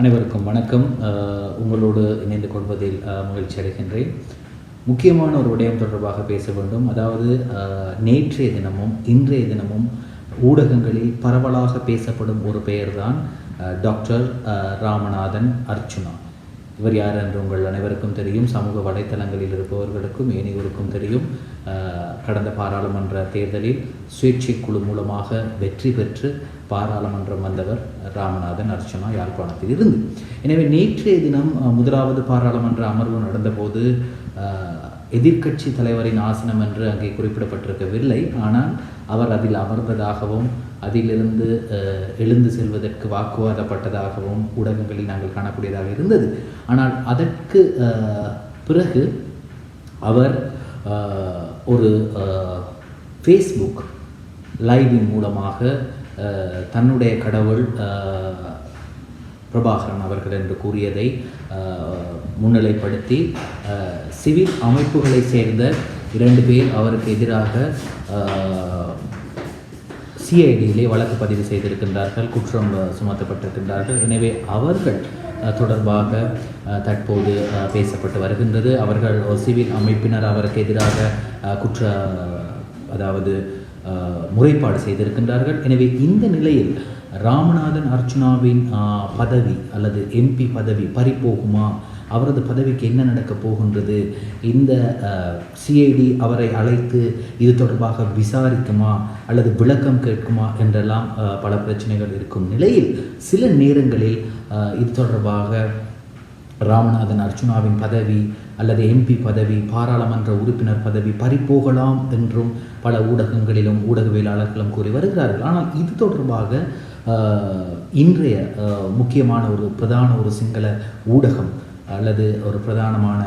அனைவருக்கும் வணக்கம். உங்களோடு இணைந்து கொள்வதில் மகிழ்ச்சி அடைகின்றேன். முக்கியமான ஒரு விடயம் தொடர்பாக பேச வேண்டும். அதாவது நேற்றைய தினமும் இன்றைய தினமும் ஊடகங்களில் பரவலாக பேசப்படும் ஒரு பெயர்தான் டாக்டர் ராமநாதன் அர்ச்சுனா இவர் யார் என்று உங்கள் அனைவருக்கும் தெரியும். சமூக வலைத்தளங்களில் இருப்பவர்களுக்கும் ஏனையோருக்கும் தெரியும். கடந்த பாராளுமன்ற தேர்தலில் சுயேட்சை குழு மூலமாக வெற்றி பெற்று பாராளுமன்றம் வந்தவர் ராமநாதன் அர்ச்சனா யாழ்ப்பாணத்தில் இருந்து. எனவே நேற்றைய தினம் முதலாவது பாராளுமன்ற அமர்வு நடந்தபோது எதிர்க்கட்சி தலைவரின் ஆசனம் என்று அங்கே குறிப்பிடப்பட்டிருக்கவில்லை. ஆனால் அவர் அதில் அமர்ந்ததாகவும் அதிலிருந்து எழுந்து செல்வதற்கு வாக்குவாதப்பட்டதாகவும் ஊடகங்களில் நாங்கள் காணக்கூடியதாக இருந்தது. ஆனால் அதற்கு பிறகு அவர் ஒரு ஃபேஸ்புக் லைவின் மூலமாக தன்னுடைய கடவுள் பிரபாகரன் அவர்கள் என்று கூறியதை முன்னிலைப்படுத்தி சிவில் அமைப்புகளை சேர்ந்த இரண்டு பேர் அவருக்கு எதிராக சிஐடியிலே வழக்கு பதிவு செய்திருக்கின்றார்கள் குற்றம் சுமத்தப்பட்டிருக்கின்றார்கள். எனவே அவர்கள் தொடர்பாக தற்போது பேசப்பட்டு வருகின்றது. அவர்கள் ஒரு சிவில் அமைப்பினர் அவருக்கு எதிராக குற்ற அதாவது முறைப்பாடு செய்திருக்கின்றார்கள். எனவே இந்த நிலையில் ராமநாதன் அர்ச்சுனாவின் பதவி அல்லது எம்பி பதவி பறிபோகுமா அவரது பதவிக்கு என்ன நடக்கப் போகின்றது? இந்த சிஐடி அவரை அழைத்து இது தொடர்பாக விசாரிக்குமா? அல்லது விளக்கம் கேட்குமா? என்றெல்லாம் பல பிரச்சனைகள் இருக்கும் நிலையில் சில நேரங்களில் இது தொடர்பாக ராமநாதன் அர்ச்சுனாவின் பதவி அல்லது எம்பி பதவி பாராளுமன்ற உறுப்பினர் பதவி பறிப்போகலாம் என்றும் பல ஊடகங்களிலும் ஊடகவியலாளர்களும் கூறி வருகிறார்கள். ஆனால் இது தொடர்பாக இன்றைய முக்கியமான ஒரு பிரதான ஒரு சிங்கள ஊடகம் அல்லது ஒரு பிரதானமான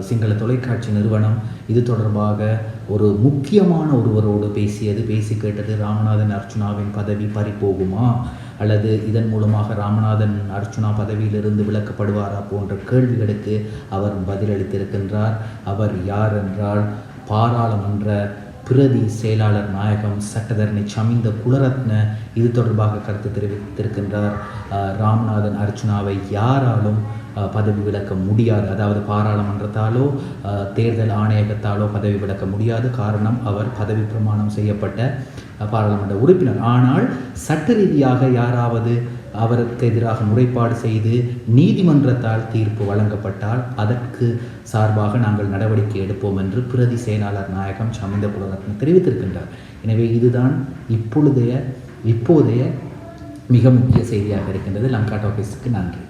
சிங்கள தொலைக்காட்சி நிறுவனம் இது தொடர்பாக ஒரு முக்கியமான ஒருவரோடு பேசியது பேசி கேட்டது ராமநாதன் அர்ச்சுனாவின் பதவி பறிபோகுமா? அல்லது இதன் மூலமாக ராமநாதன் அர்ச்சுனா பதவியிலிருந்து விலக்கப்படுவாரா போன்ற கேள்விகளுக்கு அவர் பதிலளித்திருக்கின்றார். அவர் யார் என்றால் பாராளுமன்ற பிரதி செயலாளர் நாயகம் சட்டத்தரணி சமிந்த குலரத்ன இது தொடர்பாக கருத்து தெரிவித்திருக்கின்றார். ராம்நாதன் ராமநாதன் அர்ச்சுனாவை யாராலும் பதவி விலக்க முடியாது. அதாவது பாராளுமன்றத்தாலோ தேர்தல் ஆணையகத்தாலோ பதவி விலக்க முடியாது. காரணம் அவர் பதவி பிரமாணம் செய்யப்பட்ட பாராளுமன்ற உறுப்பினர். ஆனால் சட்ட ரீதியாக யாராவது அவருக்கு எதிராக முறைப்பாடு செய்து நீதிமன்றத்தால் தீர்ப்பு வழங்கப்பட்டால் அதற்கு சார்பாக நாங்கள் நடவடிக்கை எடுப்போம் என்று பிரதி செயலாளர் நாயகம் சமிந்த குலரத்ன தெரிவித்திருக்கின்றார். எனவே இதுதான் இப்பொழுதைய இப்போதைய மிக முக்கிய செய்தியாக இருக்கின்றது. லங்கா டாக்கீஸுக்கு நன்றி.